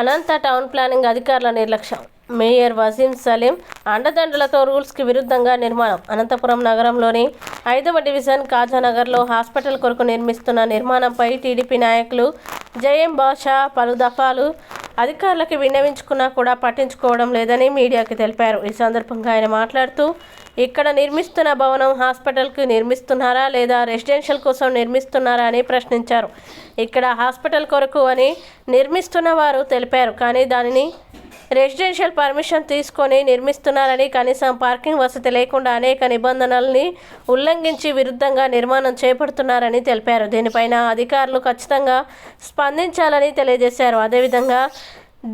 అనంత town planning అధికారుల నిర్లక్ష్యం. Mayor Waseem Salim అండదండలతో రూల్స్కి విరుద్ధంగా నిర్మాణం. అనంతపురం నగరంలోని ఐదవ డివిజన్ కాజానగర్లో హాస్పిటల్ కొరకు నిర్మిస్తున్న నిర్మాణంపై టీడీపీ నాయకులు జయం బాషా పలు దఫాలు అధికారులకు విన్నవించుకున్నా కూడా పట్టించుకోవడం లేదని మీడియాకి తెలిపారు. ఈ సందర్భంగా ఆయన మాట్లాడుతూ ఇక్కడ నిర్మిస్తున్న భవనం హాస్పిటల్కి నిర్మిస్తున్నారా లేదా రెసిడెన్షియల్ కోసం నిర్మిస్తున్నారా అని ప్రశ్నించారు. ఇక్కడ హాస్పిటల్ కొరకు అని నిర్మిస్తున్న వారు తెలిపారు కానీ దానిని రెసిడెన్షియల్ పర్మిషన్ తీసుకొని నిర్మిస్తున్నారని కనీసం పార్కింగ్ వసతి లేకుండా అనేక నిబంధనల్ని ఉల్లంఘించి విరుద్ధంగా నిర్మాణం చేపడుతున్నారని తెలిపారు. దీనిపైన అధికారులు ఖచ్చితంగా స్పందించాలని తెలియజేశారు. అదేవిధంగా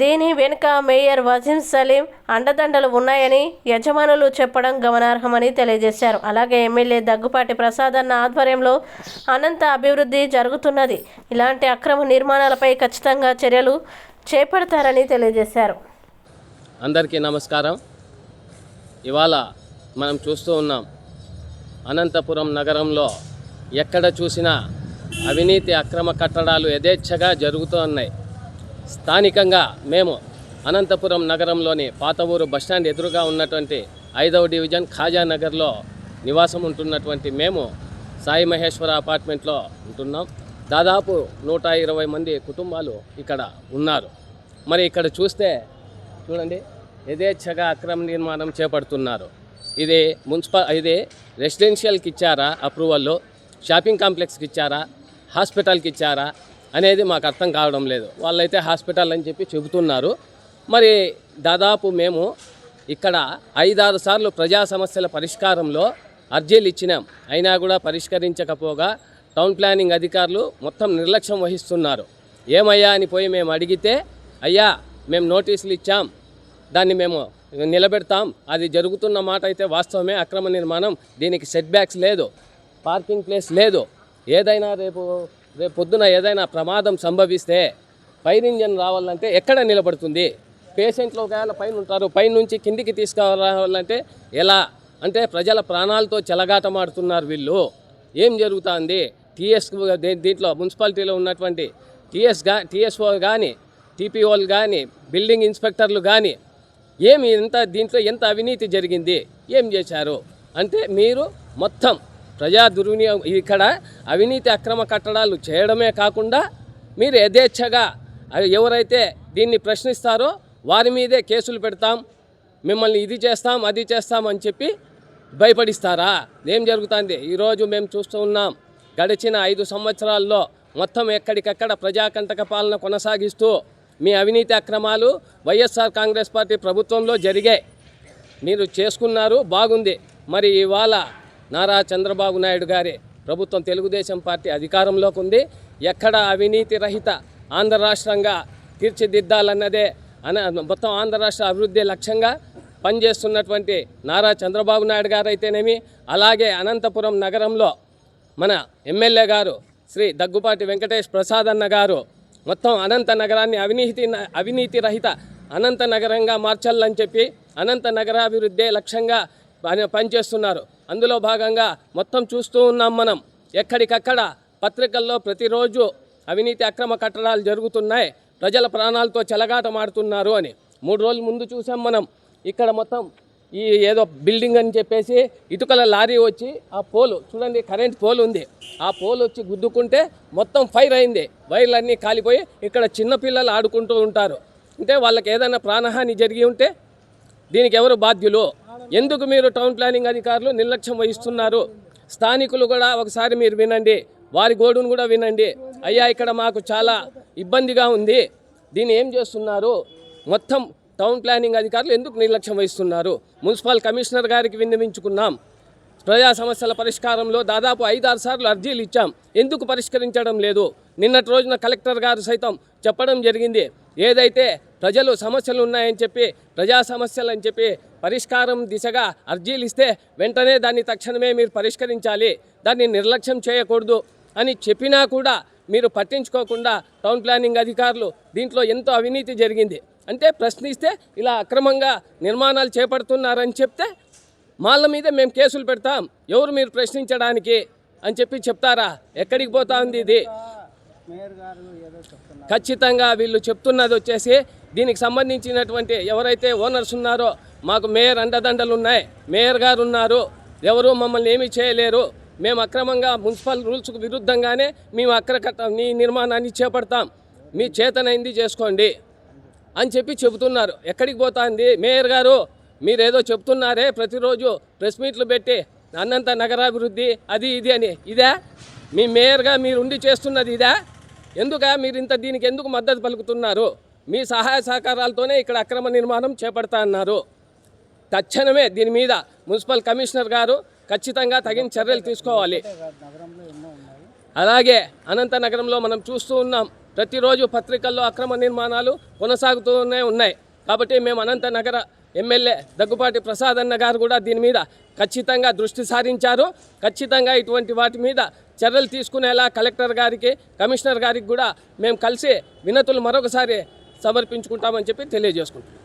దీని వెనుక మేయర్ వజీం సలీం అండదండలు ఉన్నాయని యజమానులు చెప్పడం గమనార్హమని తెలియజేశారు. అలాగే ఎమ్మెల్యే దగ్గుపాటి ప్రసాద్ అన్న ఆధ్వర్యంలో అనంత అభివృద్ధి జరుగుతున్నది. ఇలాంటి అక్రమ నిర్మాణాలపై ఖచ్చితంగా చర్యలు చేపడతారని తెలియజేశారు. అందరికీ నమస్కారం. ఇవాళ మనం చూస్తూ ఉన్నాం అనంతపురం నగరంలో ఎక్కడ చూసినా అవినీతి అక్రమ కట్టడాలు యథేచ్ఛగా జరుగుతూ ఉన్నాయి. స్థానికంగా మేము అనంతపురం నగరంలోని పాత ఊరు బస్టాండ్ ఎదురుగా ఉన్నటువంటి ఐదవ డివిజన్ ఖాజానగర్లో నివాసం ఉంటున్నటువంటి మేము సాయి మహేశ్వర అపార్ట్మెంట్లో ఉంటున్నాం. దాదాపు నూట ఇరవై మంది కుటుంబాలు ఇక్కడ ఉన్నారు. మరి ఇక్కడ చూస్తే చూడండి. యథేచ్ఛగా అక్రమ నిర్మాణం చేపడుతున్నారు. ఇది మున్సిపల్ ఇది రెసిడెన్షియల్కి ఇచ్చారా అప్రూవల్ షాపింగ్ కాంప్లెక్స్కి ఇచ్చారా? హాస్పిటల్కి ఇచ్చారా? అనేది మాకు అర్థం కావడం లేదు. వాళ్ళైతే హాస్పిటల్ అని చెప్పి చెబుతున్నారు. మరి దాదాపు మేము ఇక్కడ ఐదారు సార్లు ప్రజా సమస్యల పరిష్కారంలో అర్జీలు ఇచ్చినాం. అయినా కూడా పరిష్కరించకపోగా టౌన్ ప్లానింగ్ అధికారులు మొత్తం నిర్లక్ష్యం వహిస్తున్నారు. ఏమయ్యా అని పోయి మేము అడిగితే అయ్యా మేము నోటీసులు ఇచ్చాం. దాన్ని మేము నిలబెడతాం. అది జరుగుతున్న మాట అయితే వాస్తవమే. అక్రమ నిర్మాణం. దీనికి సెట్ బ్యాక్స్ లేదు. పార్కింగ్ ప్లేస్ లేదు. ఏదైనా రేపు రేపు పొద్దున ఏదైనా ప్రమాదం సంభవిస్తే ఫైర్ ఇంజన్ రావాలంటే ఎక్కడ నిలబడుతుంది? పేషెంట్లు ఒకవేళ పైన ఉంటారు. పైన నుంచి కిందికి తీసుకురావాలంటే ఎలా? అంటే ప్రజల ప్రాణాలతో చెలగాటమాడుతున్నారు వీళ్ళు. ఏం జరుగుతుంది? టీఎస్ దీంట్లో మున్సిపాలిటీలో ఉన్నటువంటి టీఎస్గా టీఎస్ఓ కానీ టీపీఓలు కానీ బిల్డింగ్ ఇన్స్పెక్టర్లు కానీ ఏమి ఎంత దీంట్లో ఎంత అవినీతి జరిగింది? ఏం చేశారు? అంటే మీరు మొత్తం ప్రజా దుర్వినియోగం ఇక్కడ అవినీతి అక్రమ కట్టడాలు చేయడమే కాకుండా మీరు యథేచ్ఛగా ఎవరైతే దీన్ని ప్రశ్నిస్తారో వారి మీదే కేసులు పెడతాం మిమ్మల్ని ఇది చేస్తాం అది చేస్తాం అని చెప్పి భయపడిస్తారా? ఏం జరుగుతుంది? ఈరోజు మేము చూస్తూ ఉన్నాం గడిచిన ఐదు సంవత్సరాల్లో మొత్తం ఎక్కడికక్కడ ప్రజాకంటక పాలన కొనసాగిస్తూ మీ అవినీతి అక్రమాలు వైఎస్ఆర్ కాంగ్రెస్ పార్టీ ప్రభుత్వంలో జరిగాయి మీరు చేసుకున్నారు బాగుంది. మరి ఇవాళ నారా చంద్రబాబు నాయుడు గారి ప్రభుత్వం తెలుగుదేశం పార్టీ అధికారంలోకి ఉంది. ఎక్కడ అవినీతి రహిత ఆంధ్ర రాష్ట్రంగా తీర్చిదిద్దాలన్నదే అన మొత్తం ఆంధ్ర రాష్ట్ర అభివృద్ధి లక్ష్యంగా పనిచేస్తున్నటువంటి నారా చంద్రబాబు నాయుడు గారు అయితేనేమి అలాగే అనంతపురం నగరంలో మన ఎమ్మెల్యే గారు శ్రీ దగ్గుపాటి వెంకటేష్ ప్రసాద్ అన్న గారు మొత్తం అనంత నగరాన్ని అవినీతి అవినీతి రహిత అనంత నగరంగా మార్చాలని చెప్పి అనంత నగరాభివృద్ధే లక్ష్యంగా పని- పనిచేస్తున్నారు. అందులో భాగంగా మొత్తం చూస్తూ ఉన్నాం మనం. ఎక్కడికక్కడ పత్రికల్లో ప్రతిరోజు అవినీతి అక్రమ కట్టడాలు జరుగుతున్నాయి. ప్రజల ప్రాణాలతో చెలగాటమాడుతున్నారు అని. మూడు రోజుల ముందు చూసాం మనం. ఇక్కడ మొత్తం ఈ ఏదో బిల్డింగ్ అని చెప్పేసి ఇటుకల లారీ వచ్చి ఆ పోలు చూడండి కరెంట్ పోల్ ఉంది. ఆ పోల్ వచ్చి గుద్దుకుంటే మొత్తం ఫైర్ అయింది. వైర్లన్నీ కాలిపోయి ఇక్కడ చిన్నపిల్లలు ఆడుకుంటూ ఉంటారు. అంటే వాళ్ళకి ఏదైనా ప్రాణహాని జరిగి ఉంటే దీనికి ఎవరు బాధ్యులు? ఎందుకు మీరు టౌన్ ప్లానింగ్ అధికారులు నిర్లక్ష్యం వహిస్తున్నారు? స్థానికులు కూడా ఒకసారి మీరు వినండి. వారి గోడును కూడా వినండి. అయ్యా ఇక్కడ మాకు చాలా ఇబ్బందిగా ఉంది. దీన్ని ఏం చేస్తున్నారు? మొత్తం టౌన్ ప్లానింగ్ అధికారులు ఎందుకు నిర్లక్ష్యం వహిస్తున్నారు? మున్సిపల్ కమిషనర్ గారికి విన్నవించుకున్నాం. ప్రజా సమస్యల పరిష్కారంలో దాదాపు ఐదారు సార్లు అర్జీలు ఇచ్చాం. ఎందుకు పరిష్కరించడం లేదు? నిన్నటి రోజున కలెక్టర్ గారు సైతం చెప్పడం జరిగింది. ఏదైతే ప్రజలు సమస్యలు ఉన్నాయని చెప్పి ప్రజా సమస్యలు అని చెప్పి పరిష్కారం దిశగా అర్జీలు ఇస్తే వెంటనే దాన్ని తక్షణమే మీరు పరిష్కరించాలి. దాన్ని నిర్లక్ష్యం చేయకూడదు అని చెప్పినా కూడా మీరు పట్టించుకోకుండా టౌన్ ప్లానింగ్ అధికారులు దీంట్లో ఎంతో అవినీతి జరిగింది. అంటే ప్రశ్నిస్తే ఇలా అక్రమంగా నిర్మాణాలు చేపడుతున్నారని చెప్తే వాళ్ళ మీద మేము కేసులు పెడతాం. ఎవరు మీరు ప్రశ్నించడానికి అని చెప్పి చెప్తారా? ఎక్కడికి పోతా ఉంది ఇది? మేయర్ గారు ఖచ్చితంగా వీళ్ళు చెప్తున్నది వచ్చేసి దీనికి సంబంధించినటువంటి ఎవరైతే ఓనర్స్ ఉన్నారో మాకు మేయర్ అండదండలు ఉన్నాయి. మేయర్ గారు ఉన్నారు. ఎవరు మమ్మల్ని ఏమీ చేయలేరు. మేము అక్రమంగా మున్సిపల్ రూల్స్కు విరుద్ధంగానే మేము అక్రకట్ట మీ నిర్మాణాన్ని చేపడతాం. మీ చేతనైంది చేసుకోండి. అని చెప్పి చెబుతున్నారు. ఎక్కడికి పోతాంది? మేయర్ గారు మీరేదో చెప్తున్నారే? ప్రతిరోజు ప్రెస్ మీట్లు పెట్టి అన్నంత నగరాభివృద్ధి అది ఇది అని. ఇదా? మీ మేయర్గా మీరు ఉండి చేస్తున్నది ఇదా? ఎందుక మీరు ఇంత దీనికి ఎందుకు మద్దతు పలుకుతున్నారు? మీ సహాయ సహకారాలతోనే ఇక్కడ అక్రమ నిర్మాణం చేపడతా అన్నారు తక్షణమే దీని మీద మున్సిపల్ కమిషనర్ గారు ఖచ్చితంగా తగిన చర్యలు తీసుకోవాలి. అలాగే అనంత నగరంలో మనం చూస్తూ ఉన్నాం. ప్రతిరోజు పత్రికల్లో అక్రమ నిర్మాణాలు కొనసాగుతూనే ఉన్నాయి. కాబట్టి మేము అనంత నగర ఎమ్మెల్యే దగ్గుపాటి ప్రసాద్ అన్న గారు కూడా దీని మీద ఖచ్చితంగా దృష్టి సారించారు. ఖచ్చితంగా ఇటువంటి వాటి మీద చర్యలు తీసుకునేలా కలెక్టర్ గారికి కమిషనర్ గారికి కూడా మేము కలిసి వినతులు మరొకసారి సమర్పించుకుంటామని చెప్పి తెలియజేసుకుంటాం